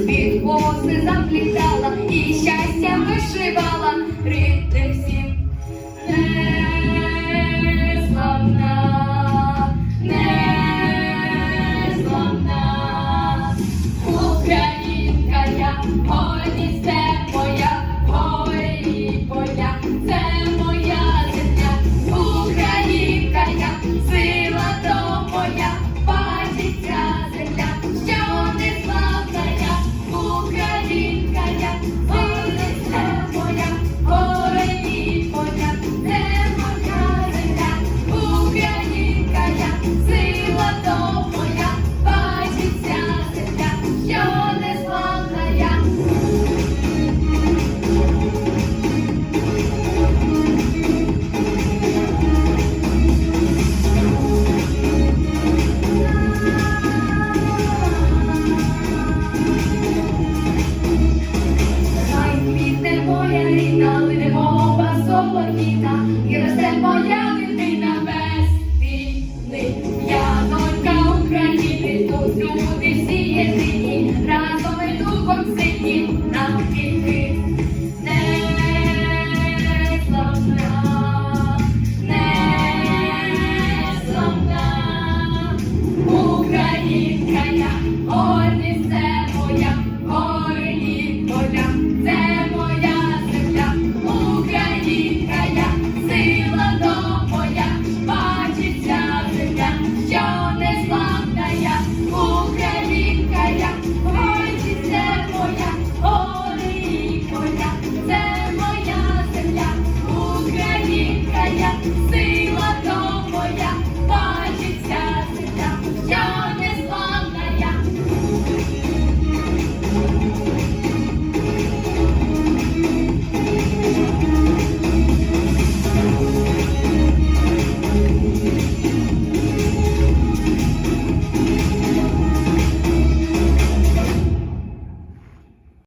Від коси заплі. Галяни, налинова солоніна. Say